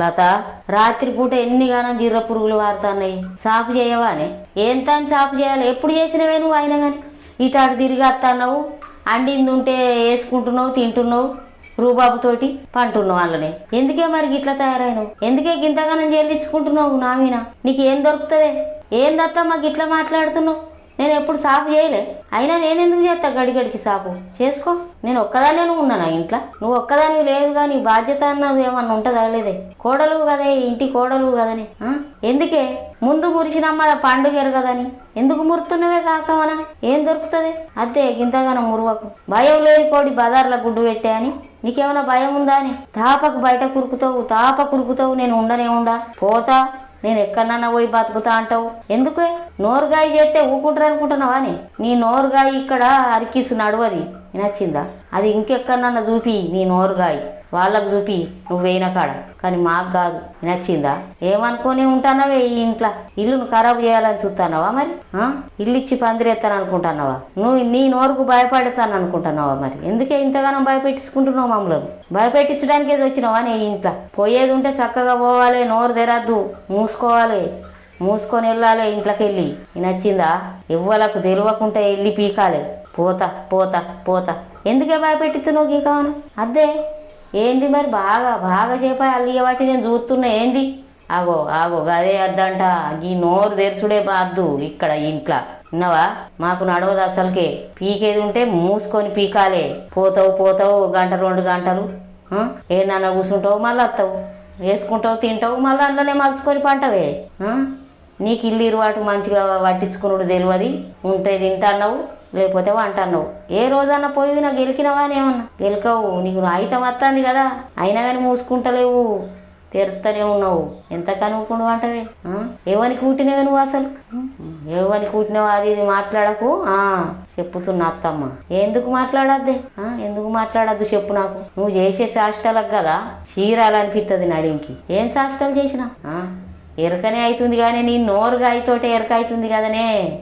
లత రాత్రిపూట ఎన్ని గానం జీర్ర పురుగులు వారుతున్నాయి? సాపు చేయవానే? ఎంత అని సాపు చేయాలి? ఎప్పుడు చేసినవే నువ్వు అయినా కానీ ఇటాడు తిరిగి వస్తున్నావు అండింది ఉంటే వేసుకుంటున్నావు తింటున్నావు? రూబాబుతోటి పంటున్నావు వాళ్ళని ఎందుకే మరి ఇట్లా తయారైనవు? ఎందుకే గింతగానం చెల్లించుకుంటున్నావు నా నీకు ఏం దొరుకుతుంది? ఏం దత్తా మాకు ఇట్లా మాట్లాడుతున్నావు? నేను ఎప్పుడు సాపు చేయలే. అయినా నేను ఎందుకు చేస్తా గడిగడికి సాపు? చేసుకో. నేను ఒక్కదానే ఉన్నానా ఇంట్లో. నువ్వు ఒక్కదాని లేదు కానీ బాధ్యత అన్నది ఏమన్నా ఉంటుందా లేదే కోడలు కదే ఇంటి కోడలు కదని. ఎందుకే? ముందు మురిసినమ్మ పండుగ కదని ఎందుకు మురుతున్నవే కాక మన? ఏం దొరుకుతుంది? అదే గింతగానం మురువకు. భయం లేని కోడి బజార్లో గుడ్డు పెట్టే అని. నీకేమైనా భయం ఉందా అని? తాపకు బయట కురుకుతావు తాప కురుకుతావు నేను ఉండనే ఉండా. పోతా. నేను ఎక్కడన్నా పోయి బతుకుతా అంటావు? ఎందుకే? నోరుగాయ చేస్తే ఊకుంటారు అనుకుంటున్నావా అని నీ నోరుగాయ ఇక్కడ అరికిసు నడవది నచ్చిందా అది ఇంకెక్కడన్నా చూపి నీ నోరుగాయి. వాళ్ళకు చూపి నువ్వు కాడ కానీ మాకు కాదు. నచ్చిందా ఏమనుకొని ఉంటానవే ఈ ఇంట్లో? ఇల్లును ఖరాబ్ చేయాలని చూస్తానవా మరి? ఇల్లు ఇచ్చి పందిరేస్తాను అనుకుంటున్నావా నువ్వు నీ నోరుకు భయపడతాను అనుకుంటున్నావా మరి? ఎందుకే ఇంతగానో భయపెట్టించుకుంటున్నావు మమ్మల్ని? భయపెట్టించడానికే వచ్చినావా నీ ఇంట్లో? పోయేది ఉంటే చక్కగా పోవాలి నోరు తెరద్దు మూసుకోవాలి. మూసుకొని వెళ్ళాలి ఇంట్లోకి వెళ్ళి నచ్చిందా? ఇవ్వలకు తెలియకుండా వెళ్ళి పీకాలి. పోతా పోతా పోతా. ఎందుకే భయపెట్టిస్తున్నావు గీ కావను అద్దే ఏంది మరి? బాగా బాగా చేపాయి అల్లి వాటి నేను చూస్తున్నా. ఏంది? ఆగో ఆగో అదే అద్దంట. ఈ నోరు తెరుచుడే బాద్దు ఇక్కడ ఇంట్లో. విన్నావా? మాకు నడవదు అసలుకే. పీకేది ఉంటే మూసుకొని పీకాలే. పోతావు పోతావు గంట రెండు గంటలు. ఆ? కూర్చుంటావు మళ్ళీ వస్తావు వేసుకుంటావు తింటావు మళ్ళీ అందులోనే మలుచుకొని పంటవే. నీకు ఇల్లు ఇరువాటు మంచిగా పట్టించుకున్నాడు తెలియదు ఉంటే తింటాన్నావు లేకపోతే వంటన్నావు. ఏ రోజన్నా పోయి నాకు గెలికినవా అని ఏమన్నా గెలికవు నీకు ఆయితం వస్తుంది కదా. అయినా కానీ మూసుకుంటలేవు తెరుతూనే ఉన్నావు. ఎంత కనుక్కుండు అంటవే ఆ? ఎవరికి కూటినవే నువ్వు అసలు? ఎవరికి కూటినావు అది ఇది మాట్లాడకు చెప్పుతున్నా అత్తమ్మ. ఎందుకు మాట్లాడద్దే? ఎందుకు మాట్లాడద్దు చెప్పు నాకు. నువ్వు చేసే శాస్త్రాలకు కదా చీరాలనిపిస్తుంది నడికి. ఏం శాస్త్రాలు చేసినా? ఎరకనే అవుతుంది కానీ నీ నోరుగా అయితోటే ఎరక అవుతుంది కదనే.